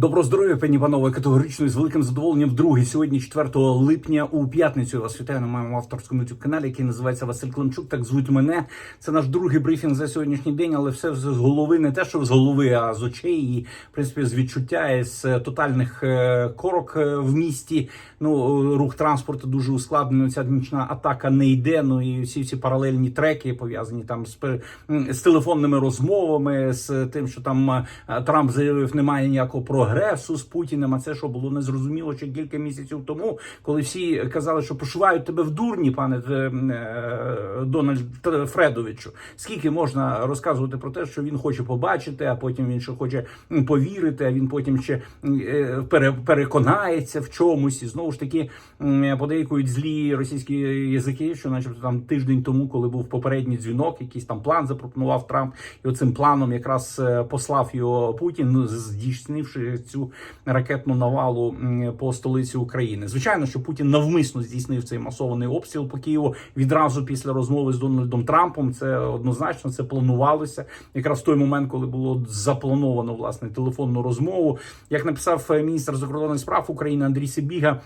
Доброго здоров'я, пані панове, категорично і з великим задоволенням вдруге. Сьогодні, 4 липня, у п'ятницю я вас вітаю на моєму авторському youtube каналі, який називається Василь Климчук. Так звуть мене. Це наш другий брифінг за сьогоднішній день, але все з голови, не те, що з голови, а з очей, і в принципі з відчуття і з тотальних е, корок е, в місті. Ну рух транспорту дуже ускладнений. Ця нічна атака не йде. Ну і всі ці паралельні треки пов'язані там з з телефонними розмовами, з тим, що там е, Трамп заявив, немає ніякого прогресу з Путіним. А це що було незрозуміло ще кілька місяців тому, коли всі казали, що пошивають тебе в дурні, пане е, е, Дональд Фредовичу. Скільки можна розказувати про те, що він хоче побачити, а потім він ще хоче повірити, а він потім ще е, переконається в чомусь. І знову ж таки подейкують злі російські язики, що, начебто, там тиждень тому, коли був попередній дзвінок, якийсь там план запропонував Трамп, і оцим планом якраз послав його Путін, ну, здійснивши цю ракетну навалу по столиці України. Звичайно, що Путін навмисно здійснив цей масований обстріл по Києву відразу після розмови з Дональдом Трампом. Це однозначно це планувалося якраз в той момент, коли було заплановано власне телефонну розмову. Як написав е, міністр закордонних справ України Андрій Сибіга.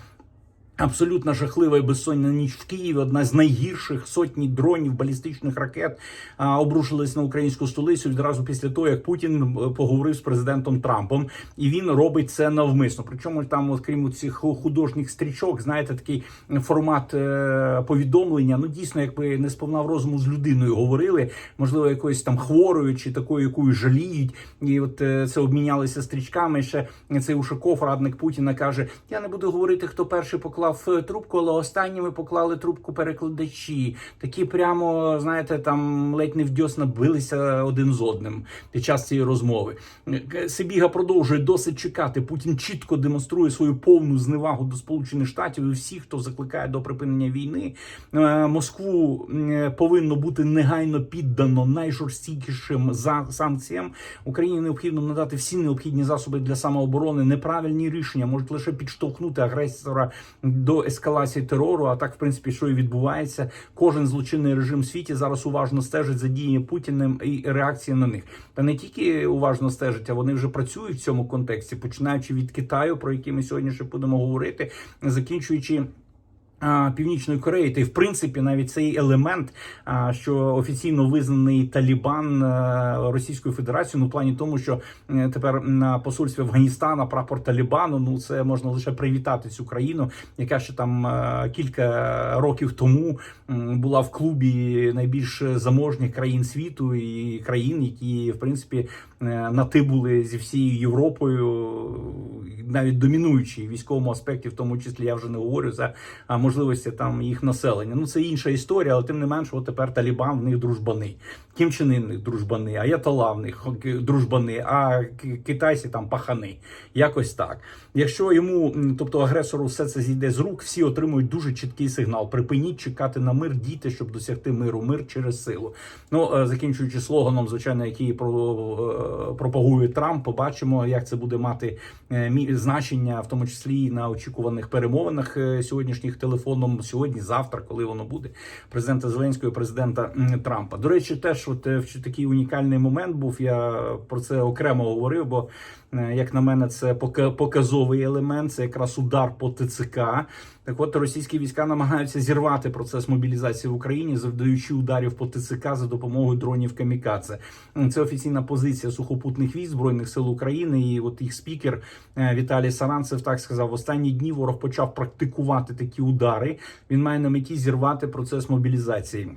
Абсолютно жахлива і безсонна ніч в Києві. Одна з найгірших сотні дронів балістичних ракет обрушились на українську столицю відразу після того, як Путін е, поговорив з президентом Трампом, і він робить це навмисно. Причому там, от, крім цих художніх стрічок, знаєте, такий формат е, повідомлення. Ну дійсно, якби не сповнав розуму з людиною говорили, можливо, якоюсь там хворою чи такою, якою жаліють, і от е, це обмінялися стрічками. Ще цей Ушаков, радник Путіна, каже: Я не буду говорити, хто перший поклав е, трубку, але останніми поклали трубку перекладачі. Такі прямо, знаєте, там ледь не в дьосна билися один з одним під час цієї розмови. Е, Сибіга продовжує досить чекати. Путін чітко демонструє свою повну зневагу до Сполучених Штатів і всіх, хто закликає до припинення війни. Е, Москву повинно бути негайно піддано найжорстокішим санкціям. Україні необхідно надати всі необхідні засоби для самооборони. Неправильні рішення можуть лише підштовхнути агресора до ескалації терору. А так, в принципі, що і відбувається. Кожен злочинний режим в світі зараз уважно стежить за діями Путіним і реакції на них. Та не тільки уважно стежить, а вони вже працюють в цьому контексті, починаючи від Китаю, про який ми сьогодні ще будемо говорити, закінчуючи. Північної Кореї, та й в принципі навіть цей елемент, що офіційно визнаний Талібан Російською Федерацією, ну в плані тому, що е, тепер на посольстві Афганістана прапор Талібану, ну це можна лише привітати цю країну, яка ще там кілька років тому була в клубі найбільш заможних країн світу і країн, які в принципі е, на ти були зі всією Європою, навіть домінуючі в військовому аспекті, в тому числі я вже не говорю за а, можливості там їх населення. Ну це інша історія, але тим не менше, от тепер Талібан в них дружбани. Кім Чен Ін в дружбани, Аятолла в них дружбани, а китайці там пахани. Якось так. Якщо йому, тобто агресору, все це зійде з рук, всі отримують дуже чіткий сигнал. Припиніть чекати на мир, дійте, щоб досягти миру. Мир через силу. Ну е, закінчуючи слоганом, звичайно, який е, пропагує Трамп, побачимо, як це буде мати е, значення, в тому числі і на очікуваних перемовинах сьогоднішніх телефоном. Сьогодні, завтра, коли воно буде, президента Зеленського, і президента Трампа. До речі, теж от е, такий унікальний момент був. Я про це окремо говорив, бо е, як на мене, це пока- показовий елемент. Це якраз удар по ТЦК. Так от російські війська намагаються зірвати процес мобілізації в Україні, завдаючи ударів по ТЦК за допомогою дронів камікадзе. Це офіційна позиція сухопутних військ збройних сил України. І от їх спікер е, Віталій Саранцев так сказав: в останні дні ворог почав практикувати такі удари. Він має на меті зірвати процес мобілізації.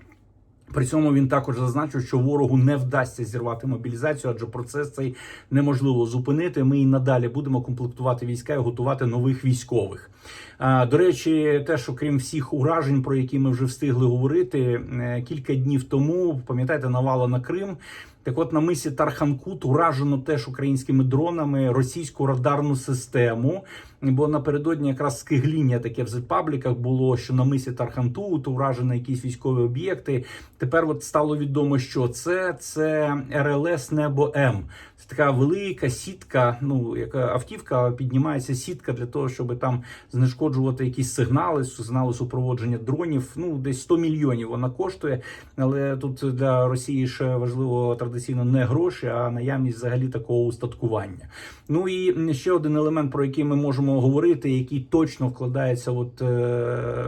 При цьому він також зазначив, що ворогу не вдасться зірвати мобілізацію, адже процес цей неможливо зупинити. Ми і надалі будемо комплектувати війська і готувати нових військових. До речі, теж окрім всіх уражень, про які ми вже встигли говорити, е, кілька днів тому пам'ятаєте, навала на Крим. Так от на мисі Тарханкут уражено теж українськими дронами російську радарну систему. Бо напередодні якраз скигління таке в зетпабліках було, що на мисі Тархантут уражено якісь військові об'єкти. Тепер от стало відомо, що це це РЛС Небо М. Це така велика сітка. Ну яка автівка піднімається сітка для того, щоб там знешкоджувати якісь сигнали, сигнали супроводження дронів. Ну десь 100 мільйонів вона коштує. Але тут для Росії ще важливо традиційно не гроші, а наявність взагалі такого устаткування. Ну і ще один елемент, про який ми можемо говорити, який точно вкладається от е,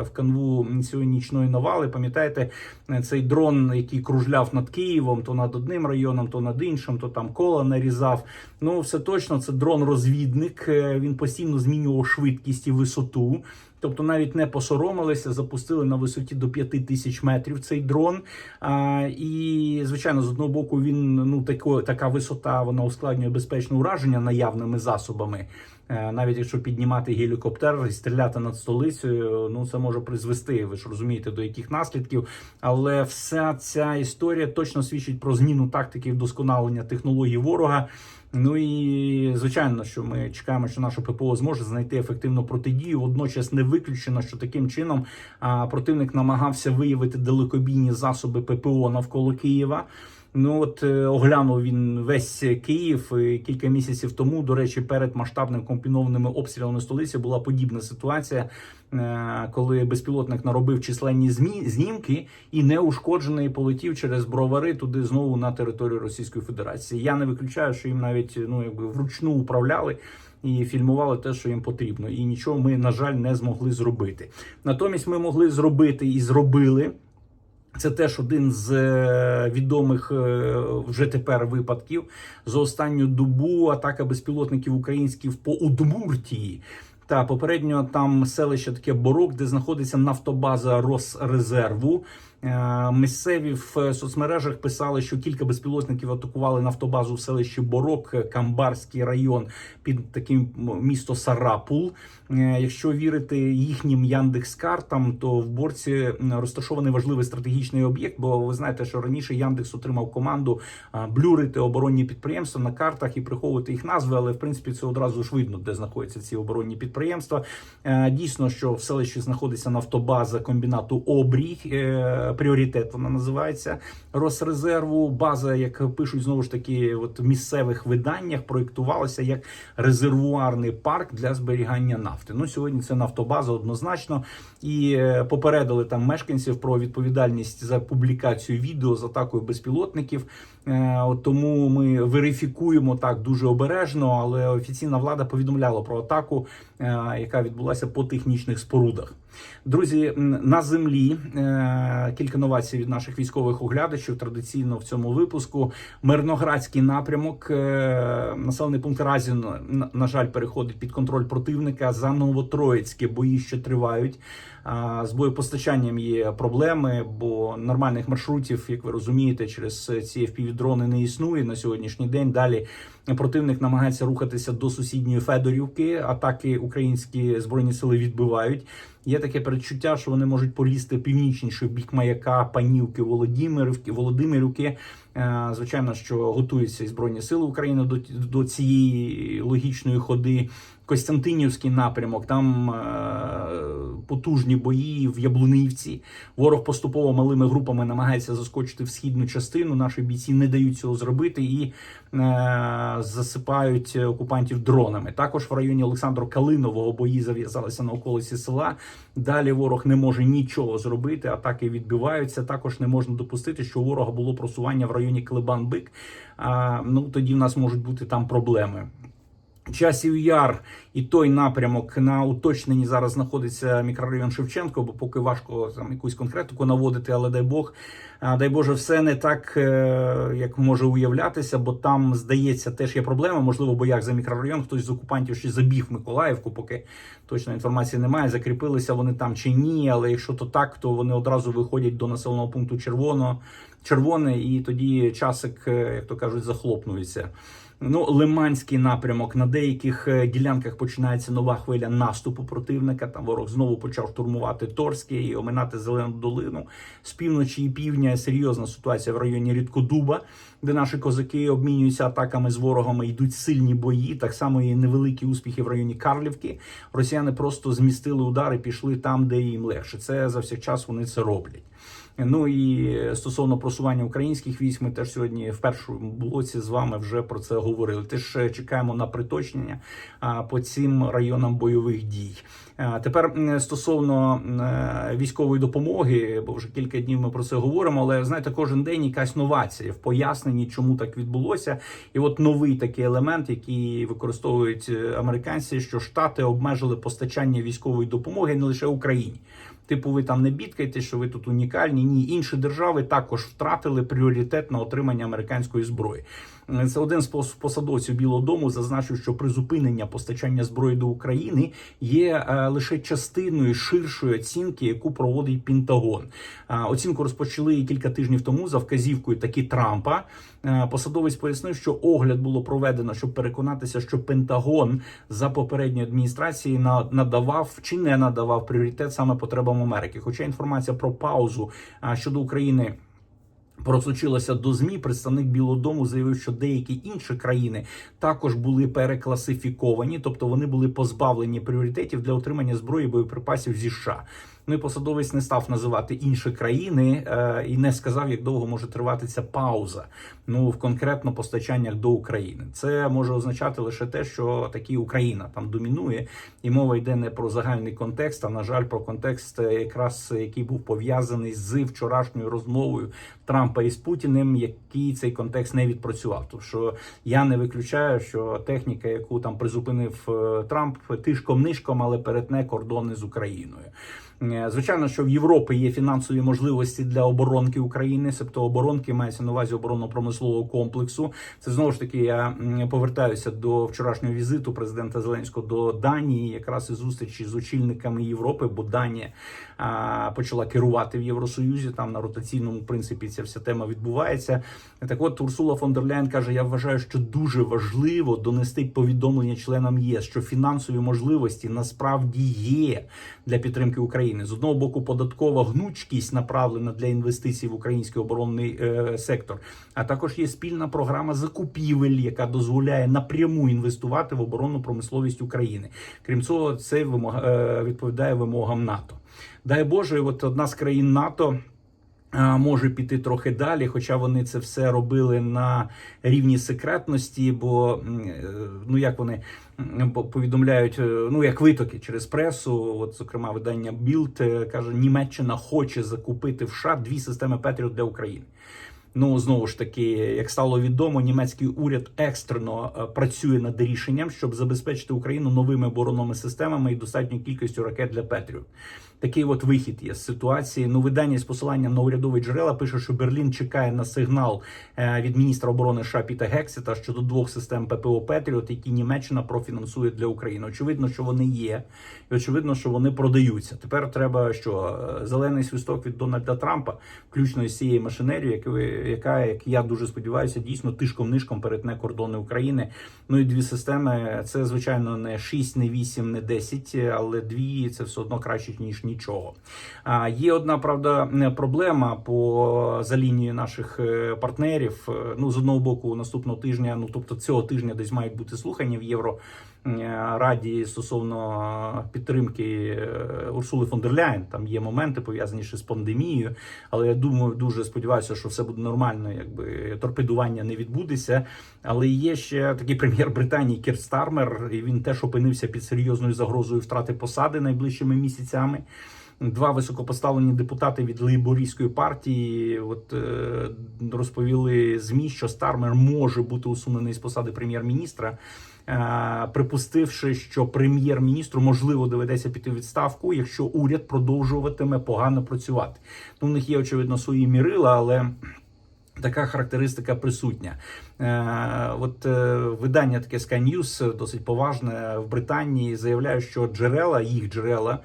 в канву цієї навали. Пам'ятаєте, е, цей дрон, який кружляв над Києвом, то над одним районом, то над іншим, то там кола нарізав. Ну все точно, це дрон-розвідник. Е, Він постійно змінював швидкість і висоту. Тобто навіть не посоромилися, запустили на висоті до 5 тисяч метрів цей дрон. А, і звичайно, з одного боку, він ну тако, така висота вона ускладнює безпечне ураження наявними засобами. Е, Навіть якщо піднімати гелікоптер і стріляти над столицею, ну це може призвести. Ви ж розумієте, до яких наслідків. Але вся ця історія точно свідчить про зміну тактики вдосконалення технологій ворога. Ну і звичайно, що ми чекаємо, що наше ППО зможе знайти ефективну протидію. Водночас не виключено, що таким чином противник намагався виявити далекобійні засоби ППО навколо Києва. Ну от е, оглянув він весь Київ кілька місяців тому. До речі, перед масштабним комбінованими обстрілами столиці була подібна ситуація, е, коли безпілотник наробив численні змі знімки і неушкоджений полетів через бровари туди знову на територію Російської Федерації. Я не виключаю, що їм навіть ну якби вручну управляли. І фільмували те, що їм потрібно, і нічого ми на жаль не змогли зробити. Натомість ми могли зробити і зробили. Це теж один з е, відомих е, вже тепер випадків за останню добу атака безпілотників українських по Удмуртії. Та попередньо там селище таке Борок, де знаходиться нафтобаза Росрезерву. Е, Місцеві в соцмережах писали, що кілька безпілотників атакували нафтобазу в селищі Борок, Камбарський район під таким місто Сарапул. Е, Якщо вірити їхнім Яндекс-картам, то в борці розташований важливий стратегічний об'єкт. Бо ви знаєте, що раніше Яндекс отримав команду блюрити оборонні підприємства на картах і приховувати їх назви, але в принципі це одразу ж видно, де знаходяться ці оборонні підприємства. Е, Дійсно, що в селищі знаходиться нафтобаза комбінату Обрій. Пріоритет вона називається Росрезерву. База, як пишуть знову ж таки, от в місцевих виданнях, проєктувалася як резервуарний парк для зберігання нафти. Ну сьогодні це нафтобаза однозначно і е, попередили там мешканців про відповідальність за публікацію відео з атакою безпілотників. Е, тому ми верифікуємо так дуже обережно, але офіційна влада повідомляла про атаку, е, яка відбулася по технічних спорудах. Друзі, на землі е, кілька новацій від наших військових оглядачів. Традиційно в цьому випуску Мирноградський напрямок, е, населений пункт Разін, на, жаль, переходить під контроль противника. За Новотроїцьке бої ще тривають. З боєпостачанням є проблеми, бо нормальних маршрутів, як ви розумієте, через ці FPV-дрони не існує на сьогоднішній день. Далі противник намагається рухатися до сусідньої Федорівки. Атаки українські збройні сили відбивають. Є таке передчуття, що вони можуть полізти північніше бік маяка, панівки, Володимирівки, Володимирівки. Е, Звичайно, що готуються і збройні сили України до, до цієї логічної ходи. Костянтинівський напрямок, там е, потужні бої в Яблунівці. Ворог поступово малими групами намагається заскочити в східну частину. Наші бійці не дають цього зробити і е, засипають окупантів дронами. Також в районі Олександру Калинового бої зав'язалися на околиці села. Далі ворог не може нічого зробити. Атаки відбиваються. Також не можна допустити, що у ворога було просування в районі Клебан-Бик. Ну тоді в нас можуть бути там проблеми. Часів яр і той напрямок на уточненні зараз знаходиться мікрорайон Шевченко, бо поки важко там якусь конкретику наводити, але дай Бог, дай Боже, все не так, е, як може уявлятися, бо там здається теж є проблема. Можливо, бо як за мікрорайон хтось з окупантів ще забіг Миколаївку, поки точної інформації немає. Закріпилися вони там чи ні. Але якщо то так, то вони одразу виходять до населеного пункту червоно, червоне, і тоді часик, е, як то кажуть, захлопнується. Ну, Лиманський напрямок на деяких е, ділянках починається нова хвиля наступу противника. Там ворог знову почав штурмувати Торське і оминати зелену долину. З півночі і півдня серйозна ситуація в районі Рідкодуба, де наші козаки обмінюються атаками з ворогами. Йдуть сильні бої. Так само і невеликі успіхи в районі Карлівки. Росіяни просто змістили удари, пішли там, де їм легше. Це за час вони це роблять. Ну і стосовно просування українських військ, ми теж сьогодні в першому блоці з вами вже про це говорили. Теж е, чекаємо на приточнення по цим районам бойових дій. Тепер стосовно е, військової допомоги, бо вже кілька днів ми про це говоримо. Але знаєте, кожен день якась новація в поясненні, чому так відбулося. І от новий такий елемент, який використовують е, американці, що штати обмежили постачання військової допомоги не лише Україні. Типу, ви там не бідкаєте, що ви тут унікальні. Ні, інші держави також втратили пріоритет на отримання американської зброї. Це один з посадовців Білого Дому зазначив, що призупинення постачання зброї до України є е, лише частиною ширшої оцінки, яку проводить Пентагон. Е, Оцінку розпочали кілька тижнів тому за вказівкою таки Трампа. Е, Посадовець пояснив, що огляд було проведено, щоб переконатися, що Пентагон за попередньої адміністрації на- надавав чи не надавав пріоритет саме потребам Америки. Хоча інформація про паузу щодо України. Просочилася до змі. Представник Білого Дому заявив, що деякі інші країни також були перекласифіковані, тобто вони були позбавлені пріоритетів для отримання зброї боєприпасів зі США. Ну і посадовець не став називати інші країни е, і не сказав, як довго може тривати ця пауза. Ну в конкретно постачаннях до України. Це може означати лише те, що таки Україна там домінує, і мова йде не про загальний контекст, а на жаль, про контекст, е, якраз який був пов'язаний з вчорашньою розмовою Трампа із Путіним, який цей контекст не відпрацював. Тому що я не виключаю, що техніка, яку там призупинив е, Трамп, тишком нишком, але перетне кордони з Україною. Е, Звичайно, що в Європі є фінансові можливості для оборонки України, себто оборонки мається на увазі оборонно-промислового комплексу. Це знову ж таки я повертаюся до вчорашнього візиту президента Зеленського до Данії, якраз і зустрічі з очільниками Європи, бо Данія почала керувати в Євросоюзі. Там на ротаційному принципі ця вся тема відбувається. Так, от Урсула фон дер Ляйн каже: я вважаю, що дуже важливо донести повідомлення членам ЄС, що фінансові можливості насправді є для підтримки України. З одного боку, податкова гнучкість направлена для інвестицій в український оборонний е, сектор. А також є спільна програма закупівель, яка дозволяє напряму інвестувати в оборонну промисловість України. Крім цього, це вимога е, відповідає вимогам НАТО. Дай Боже, от одна з країн НАТО. Може піти трохи далі, хоча вони це все робили на рівні секретності, бо е, ну як вони повідомляють, е, ну як витоки через пресу, от зокрема видання Білд каже, Німеччина хоче закупити в США дві системи Петріот для України. Ну знову ж таки, як стало відомо, німецький уряд екстрено е, працює над рішенням, щоб забезпечити Україну новими оборонними системами і достатньою кількістю ракет для Петріот. Такий от вихід є з ситуації. Ну, видання з посиланням на урядові джерела пише, що Берлін чекає на сигнал е, від міністра оборони США Піта Гексета щодо двох систем ППО Петріот, які Німеччина профінансує для України. Очевидно, що вони є, і очевидно, що вони продаються. Тепер треба що е, зелений свисток від Дональда Трампа, включно із цією машинерією, яка, яка, як я дуже сподіваюся, дійсно тишком нишком перетне кордони України. Ну і дві системи. Це звичайно не 6, не 8, не 10, але дві це все одно краще ніж нічого. А є одна правда проблема по за лінією наших е, партнерів. Е, Ну з одного боку, наступного тижня, ну тобто цього тижня, десь мають бути слухання в євро. е, Раді стосовно підтримки Урсули фон дер Ляєн. Там є моменти пов'язані ще з пандемією, але я думаю, дуже сподіваюся, що все буде нормально, якби торпедування не відбудеться. Але є ще такий прем'єр Британії Кір Стармер, і він теж опинився під серйозною загрозою втрати посади найближчими місяцями. Два високопоставлені депутати від лейбористської партії от е, розповіли змі, що Стармер може бути усунений з посади прем'єр-міністра, е, припустивши, що прем'єр-міністру можливо доведеться піти відставку, якщо уряд продовжуватиме погано працювати. Ну, у них є очевидно свої мірила, але. Така характеристика присутня. Е, от е, видання таке Sky News, досить поважне в Британії, заявляє, що джерела, їх джерела,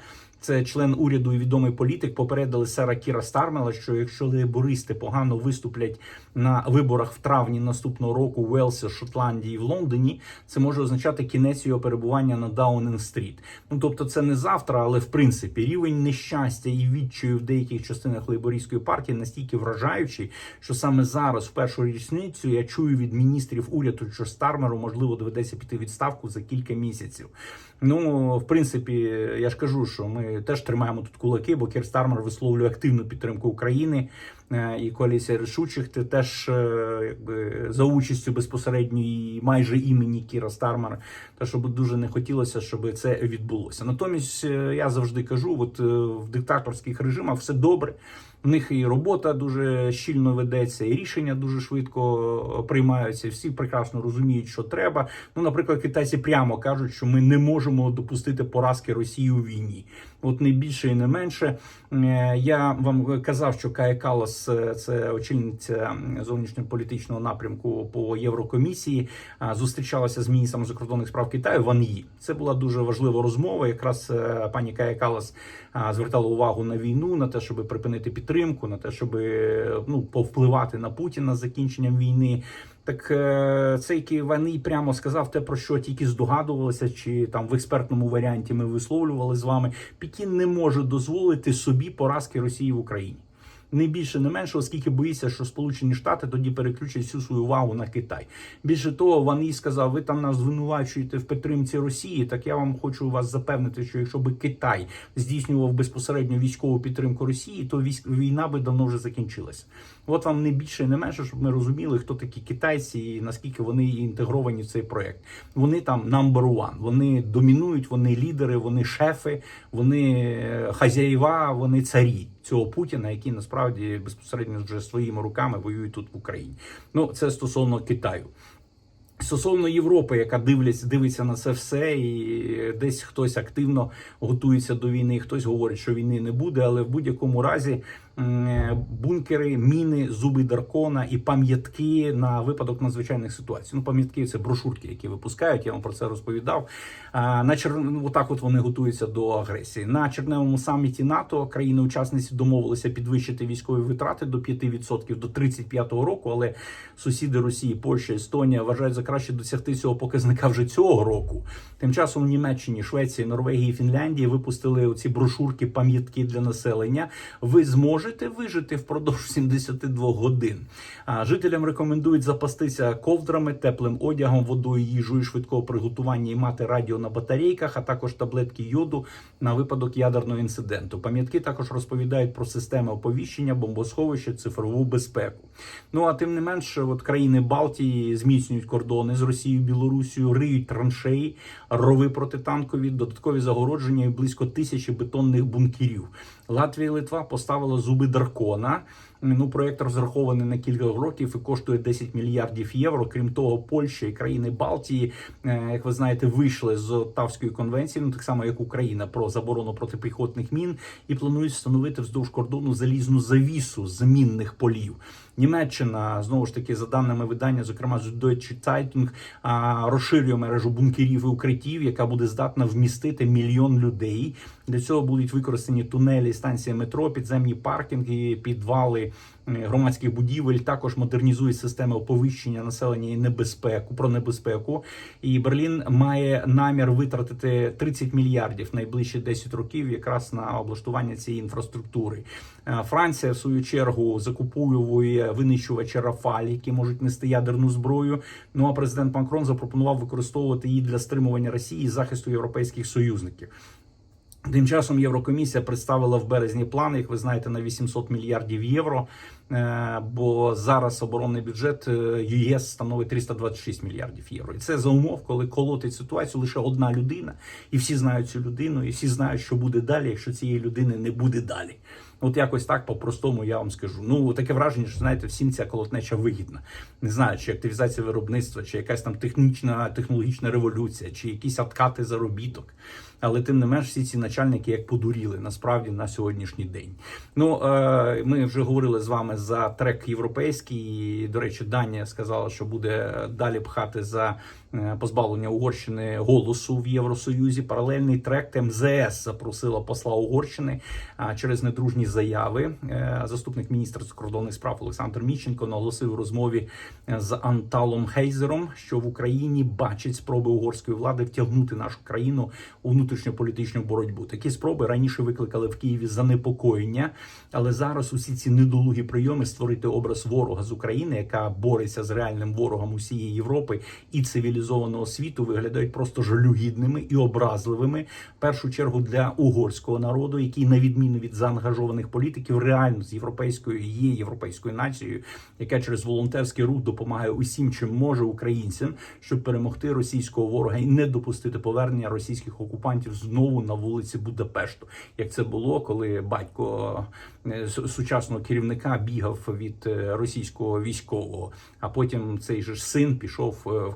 це член уряду і відомий політик, попередили сера Кіра Стармела, що якщо лейбористи погано виступлять на виборах в травні наступного року в Уелсі, Шотландії, в Лондоні, це може означати кінець його перебування на Даунінг-стріт. Ну тобто, це не завтра, але в принципі рівень нещастя і відчаю в деяких частинах лейбористської партії настільки вражаючий, що саме зараз, в першу річницю, я чую від міністрів уряду, що Стармеру можливо доведеться піти відставку за кілька місяців. Ну, в принципі, я ж кажу, що ми теж тримаємо тут кулаки, бо Кір Стармер висловлює активну підтримку України е, і коаліція рішучих. Ти теж е, якби за участю безпосередньої майже імені Кіра Стармера. Та щоб дуже не хотілося, щоб це відбулося. Натомість е, я завжди кажу: от в диктаторських режимах все добре. В них і робота дуже щільно ведеться, і рішення дуже швидко е, приймаються. Всі прекрасно розуміють, що треба. Ну, наприклад, китайці прямо кажуть, що ми не можемо допустити поразки Росії у війні. От не більше і не менше. Е, Я вам казав, що Кая Калас, е, це очільниця зовнішньополітичного напрямку по Єврокомісії, зустрічалася з міністром закордонних справ Китаю Ван Ї. Це була дуже важлива розмова. Якраз е, пані Кая Калас звертала увагу на війну, на те, щоб припинити підтримку, на те, щоб ну повпливати на Путіна з закінченням війни. Так е, цей Ківаний прямо сказав те, про що тільки здогадувалися, чи там в експертному варіанті ми висловлювали з вами. Пікін не може дозволити собі поразки Росії в Україні. Не більше, не менше, оскільки боїться, що Сполучені Штати тоді переключать всю свою увагу на Китай. Більше того, Ван Ї сказав: ви там нас звинувачуєте в підтримці Росії. Так я вам хочу вас запевнити, що якщо би Китай здійснював безпосередньо військову підтримку Росії, то військ війна би давно вже закінчилася. От вам не більше, не менше, щоб ми розуміли, хто такі китайці і наскільки вони інтегровані в цей проект. Вони там number one, Вони домінують, вони лідери, вони шефи, вони е, хазяїва, вони царі цього Путіна, який насправді безпосередньо вже своїми руками воює тут в Україні. Ну це стосовно Китаю. Стосовно Європи, яка дивляться, дивиться на це все, і десь хтось активно готується до війни, хтось говорить, що війни не буде, але в будь-якому разі бункери, міни, зуби дракона і пам'ятки на випадок надзвичайних ситуацій. Ну, пам'ятки це брошурки, які випускають. Я вам про це розповідав. На чер... ну, отак от вони готуються до агресії. На червневому саміті НАТО країни-учасниці домовилися підвищити військові витрати до 5% до 35-го року. Але сусіди Росії, Польща, Естонія вважають за краще досягти цього показника вже цього року. Тим часом в Німеччині, Швеції, Норвегії, Фінляндії випустили оці брошурки, пам'ятки для населення. Ви зможете вижити впродовж 72 годин. А жителям рекомендують запастися ковдрами, теплим одягом, водою, їжею швидкого приготування і мати радіо на батарейках, а також таблетки йоду на випадок ядерного інциденту. Пам'ятки також розповідають про системи оповіщення, бомбосховища, цифрову безпеку. Ну а тим не менше, от країни Балтії зміцнюють кордони з Росією, Білорусією, риють траншеї, рови протитанкові, додаткові загородження і близько тисячі бетонних бункерів. Латвія і Литва поставила зуби дракона. Ну, проект розрахований на кілька років і коштує 10 мільярдів євро. Крім того, Польща і країни Балтії, е, як ви знаєте, вийшли з Оттавської конвенції, ну так само як Україна, про заборону протипіхотних мін, і планують встановити вздовж кордону залізну завісу з мінних полів. Німеччина знову ж таки за даними видання, зокрема з Deutsche Zeitung, розширює мережу бункерів і укриттів, яка буде здатна вмістити мільйон людей. Для цього будуть використані тунелі, станції метро, підземні паркінги, підвали громадських будівель. Також модернізують системи оповіщення населення і небезпеку про небезпеку. І Берлін має намір витратити 30 мільярдів найближчі 10 років якраз на облаштування цієї інфраструктури. Е, Франція в свою чергу закуповує винищувачі Рафаль, які можуть нести ядерну зброю. Ну а президент Макрон запропонував використовувати її для стримування Росії і захисту європейських союзників. Тим часом Єврокомісія представила в березні плани, як ви знаєте, на 800 мільярдів євро. Е, Бо зараз оборонний бюджет е, ЄС становить 326 мільярдів євро. І це за умов, коли колотить ситуацію лише одна людина, і всі знають цю людину, і всі знають, що буде далі, якщо цієї людини не буде далі. От якось так по-простому я вам скажу. Ну таке враження, що знаєте, всім ця колотнеча вигідна. Не знаю, чи активізація виробництва, чи якась там технічна технологічна революція, чи якісь откати заробіток. Але тим не менш, всі ці начальники як подуріли насправді на сьогоднішній день. Ну е, ми вже говорили з вами за трек європейський. І, До речі, Данія сказала, що буде далі пхати за позбавлення Угорщини голосу в Євросоюзі. Паралельний трек МЗС запросила посла Угорщини через недружні заяви. Е, Заступник міністра закордонних справ Олександр Міщенко наголосив у розмові з Анталом Хейзером, що в Україні бачить спроби угорської влади втягнути нашу країну у внутрішньополітичну боротьбу. Такі спроби раніше викликали в Києві занепокоєння, але зараз усі ці недолугі прийоми створити образ ворога з України, яка бореться з реальним ворогом усієї Європи і цивілізованої цивілізованого світу виглядають просто жалюгідними і образливими. В першу чергу для угорського народу, який, на відміну від заангажованих політиків, реально з європейською є європейською нацією, яка через волонтерський рух допомагає усім, чим може українцям, щоб перемогти російського ворога і не допустити повернення російських окупантів знову на вулиці Будапешту, як це було, коли батько е, сучасного керівника бігав від е, російського військового, а потім цей же син пішов е,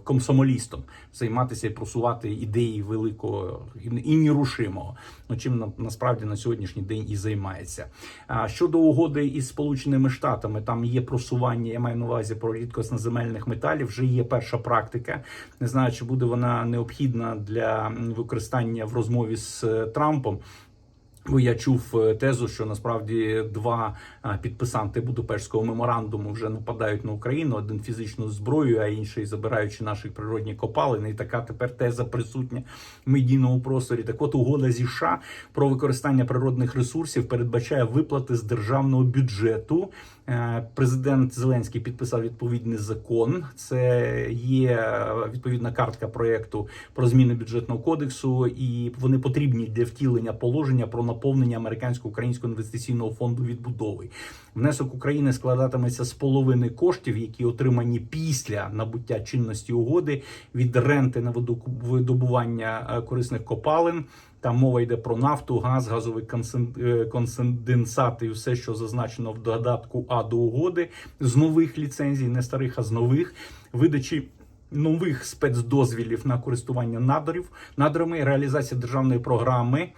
комсомолістом займатися і просувати ідеї великого і нерушимого. Ну чим на, насправді на сьогоднішній день і займається. А щодо угоди із Сполученими Штатами, там є просування. Я маю на увазі про рідкосноземельних металів. Вже є перша практика. Не знаю, чи буде вона необхідна для використання в розмові з е, Трампом. Бо я чув е, тезу, що насправді два а, підписанти Будапештського меморандуму вже нападають на Україну, один фізичною зброєю, а інший забираючи наші природні копалини. І така тепер теза присутня в медійному просторі. Так от угода зі США про використання природних ресурсів передбачає виплати з державного бюджету. Е, Президент Зеленський підписав відповідний закон. Це є е, відповідна картка проекту про зміни бюджетного кодексу, і вони потрібні для втілення положення про наповнення американсько-українського інвестиційного фонду відбудови. Внесок України складатиметься з половини коштів, які отримані після набуття чинності угоди від ренти на видобування е, корисних копалин. Там мова йде про нафту, газ, газовий е, і все, що зазначено в додатку А до угоди з нових ліцензій, не старих, а з нових видачі. Нових спецдозвілів на користування надрів, надрами, реалізація державної програми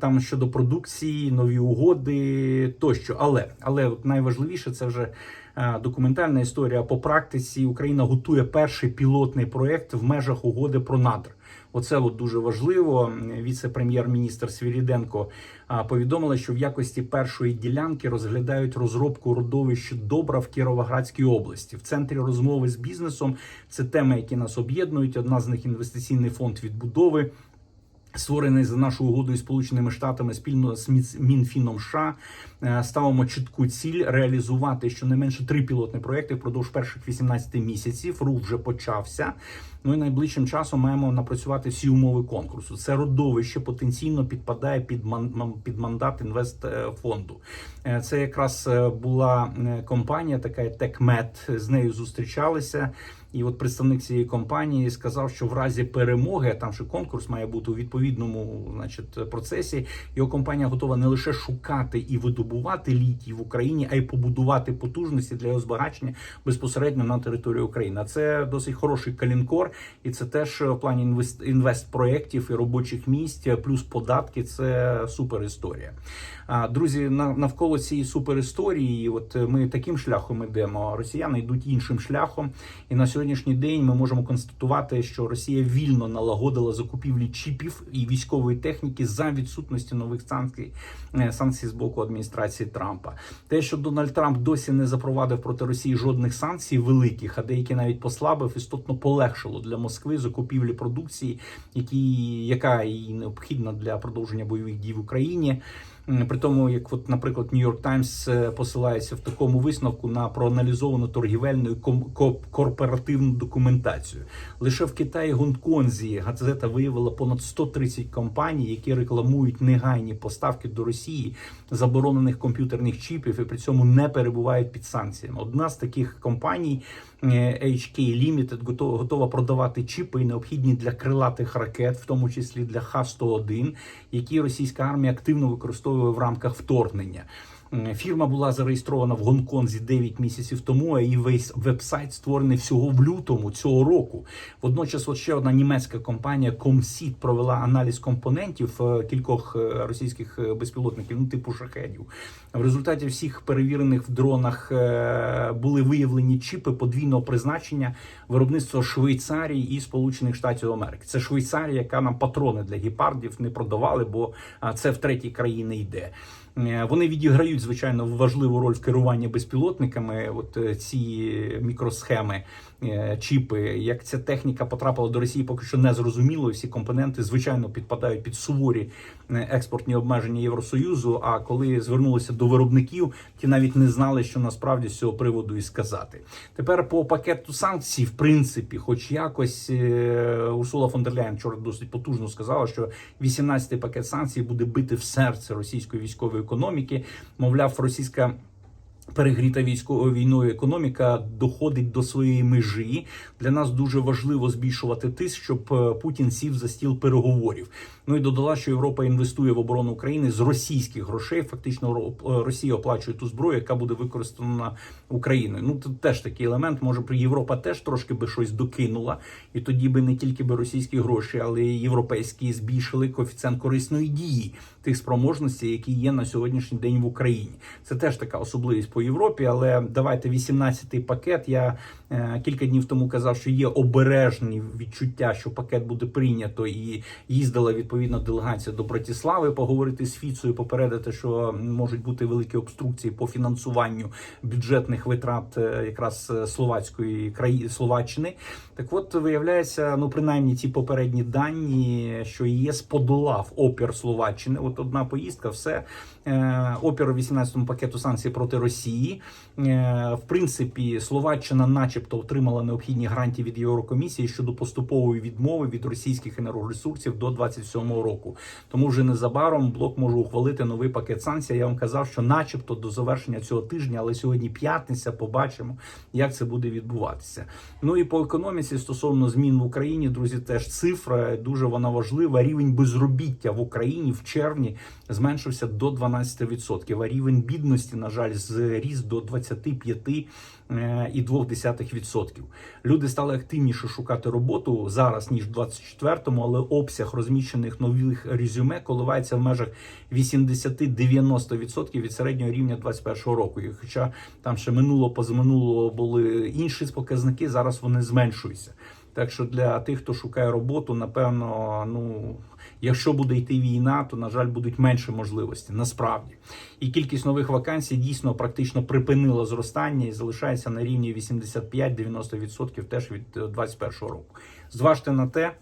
там щодо продукції, нові угоди тощо. Але але найважливіше це вже е, документальна історія. По практиці Україна готує перший пілотний проект в межах угоди про надр. Оце от дуже важливо. Віце-прем'єр-міністр Свіріденко повідомила, що в якості першої ділянки розглядають розробку родовищ добра в Кіровоградській області. В центрі розмови з бізнесом це теми, які нас об'єднують. Одна з них інвестиційний фонд відбудови. Створений за нашою угодою з Сполученими Штатами спільно з Мінфіном США Е, ставимо чітку ціль реалізувати щонайменше три пілотні проекти впродовж перших 18 місяців. Рух вже почався. Ну і найближчим часом маємо напрацювати всі умови конкурсу. Це родовище потенційно підпадає під під мандат інвестфонду. Е, Це якраз е, була компанія, така TechMed, з нею зустрічалися. І от представник цієї компанії сказав, що в разі перемоги, там ще конкурс має бути у відповідному значить, процесі. Його компанія готова не лише шукати і видобувати літій в Україні, а й побудувати потужності для його збагачення безпосередньо на території України. А Це досить хороший калінкор, і це теж в плані інвест, інвестпроєктів і робочих місць, плюс податки. Це супер історія. Друзі, на- навколо цієї супер історії, от ми таким шляхом йдемо. а Росіяни йдуть іншим шляхом. І на сьогоднішній день ми можемо констатувати, що Росія вільно налагодила закупівлі чіпів і військової техніки за відсутності нових санкцій е, санкцій з боку адміністрації Трампа. Те, що Дональд Трамп досі не запровадив проти Росії жодних санкцій великих, а деякі навіть послабив, істотно полегшило для Москви закупівлі продукції, які яка і необхідна для продовження бойових дій в Україні. При тому, як, от, наприклад, Нью-Йорк Таймс е, посилається в такому висновку на проаналізовану торгівельну корпоративну документацію. Лише в Китаї Гонконзі газета виявила понад 130 компаній, які рекламують негайні поставки до Росії заборонених комп'ютерних чіпів і при цьому не перебувають під санкціями. Одна з таких компаній HK Limited готова, готова продавати чіпи, необхідні для крилатих ракет, в тому числі для Х-101, які російська армія активно використовує в рамках вторгнення. Фірма була зареєстрована в Гонконзі 9 місяців тому, а її весь вебсайт створений всього в лютому цього року. Водночас, от ще одна німецька компанія Comseed провела аналіз компонентів е, кількох е, російських е, безпілотників, ну типу шахедів. В результаті всіх перевірених в дронах були виявлені чіпи подвійного призначення виробництва Швейцарії і Сполучених Штатів Америки. Це Швейцарія, яка нам патрони для гепардів не продавали, бо це в третій країни йде. Е, Вони відіграють звичайно важливу роль в керуванні безпілотниками. От е, ці мікросхеми, чіпи. Як ця техніка потрапила до Росії, поки що не зрозуміло. Всі компоненти звичайно підпадають під суворі е, експортні обмеження Євросоюзу. А коли звернулися до виробників, ті навіть не знали, що насправді з цього приводу і сказати. Тепер по пакету санкцій, в принципі, хоч якось е, Урсула фон дер Ляєн вчора досить потужно сказала, що 18-й пакет санкцій буде бити в серце російської військової економіки. Мовляв, російська. Перегріта військовою війною економіка доходить до своєї межі. Для нас дуже важливо збільшувати тиск, щоб е, Путін сів за стіл переговорів. Ну і додала, що Європа інвестує в оборону України з російських грошей. Фактично, е, Росія оплачує ту зброю, яка буде використана Україною. Ну тут теж такий елемент. Може, Європа теж трошки би щось докинула, і тоді би не тільки би російські гроші, але й європейські збільшили коефіцієнт корисної дії тих спроможностей, які є на сьогоднішній день в Україні. Це теж така особливість по Європі. Але давайте 18-й пакет. Я е, кілька днів тому казав, що є обережні відчуття, що пакет буде прийнято, і їздила відповідна делегація до Братіслави поговорити з Фіцою, попередити, що можуть бути великі обструкції по фінансуванню бюджетних витрат е, якраз е, словацької країни Словаччини. Так, от виявляється, ну принаймні ці попередні дані, що ЄС подолав опір Словаччини. От одна поїздка, все Е, опір 18-му пакету санкцій проти Росії. Е, В принципі, Словаччина, начебто, отримала необхідні гарантії від Єврокомісії щодо поступової відмови від російських енергоресурсів до 27-го року. Тому вже незабаром блок може ухвалити новий пакет санкцій. Я вам казав, що, начебто, до завершення цього тижня, але сьогодні п'ятниця, побачимо, як це буде відбуватися. Ну і по економіці стосовно змін в Україні, друзі, теж цифра дуже вона важлива. Рівень безробіття в Україні в червні зменшився до 12%, а рівень бідності, на жаль, зріс до 25,2%. Люди стали активніше шукати роботу зараз ніж в 24-му, але обсяг розміщених нових резюме коливається в межах 80-90% від середнього рівня 21-го року. І хоча там ще минуло позаминуло були інші показники, зараз вони зменшуються. Так що для тих, хто шукає роботу, напевно, ну якщо буде йти війна, то на жаль будуть менше можливості насправді. І кількість нових вакансій дійсно практично припинила зростання і залишається на рівні 85-90% теж від е, 21-го року. Зважте на те.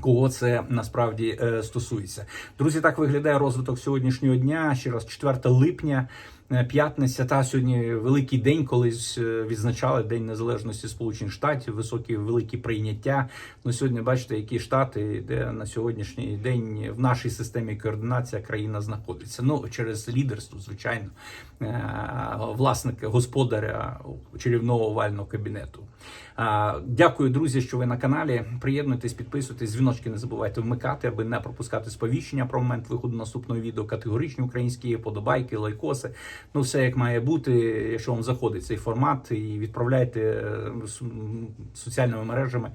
Кого це насправді е, стосується, друзі? Так виглядає розвиток сьогоднішнього дня. Ще раз 4 липня, е, п'ятниця. Та сьогодні великий день, колись е, відзначали День Незалежності Сполучених Штатів, високі великі прийняття. Ну сьогодні бачите, які штати, де на сьогоднішній день в нашій системі координація країна знаходиться. Ну через лідерство, звичайно, е, власника господаря чарівного овального кабінету. Дякую, друзі, що ви на каналі. Приєднуйтесь, підписуйтесь, дзвіночки не забувайте вмикати, аби не пропускати сповіщення про момент виходу наступного відео. Категоричні українські подобайки, лайкоси. Ну, все як має бути. Якщо вам заходить цей формат, і відправляйте е, соціальними мережами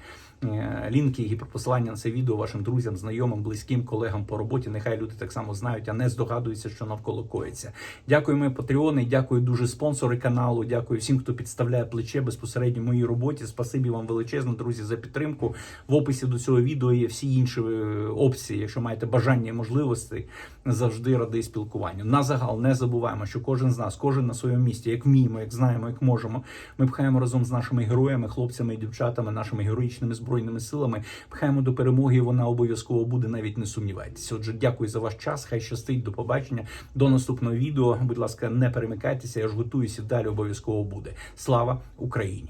лінки, гіперпосилання на це відео вашим друзям, знайомим, близьким, колегам по роботі. Нехай люди так само знають, а не здогадуються, що навколо коїться. Дякую, мої патреони, дякую дуже спонсори каналу. Дякую всім, хто підставляє плече безпосередньо моїй роботі. Спасибі вам величезно, друзі, за підтримку. В описі до цього відео є всі інші е, опції. Якщо маєте бажання і можливості, завжди радий спілкуванню. На загал не забуваємо, що кожен з нас, кожен на своєму місці, як вміємо, як знаємо, як можемо. Ми пхаємо разом з нашими героями, хлопцями і дівчатами, нашими героїчними збройними силами. Пхаємо до перемоги. і Вона обов'язково буде. Навіть не сумнівайтеся. Отже, дякую за ваш час. Хай щастить. До побачення. До наступного відео. Будь ласка, не перемикайтеся. Я ж готуюся. Далі обов'язково буде. Слава Україні!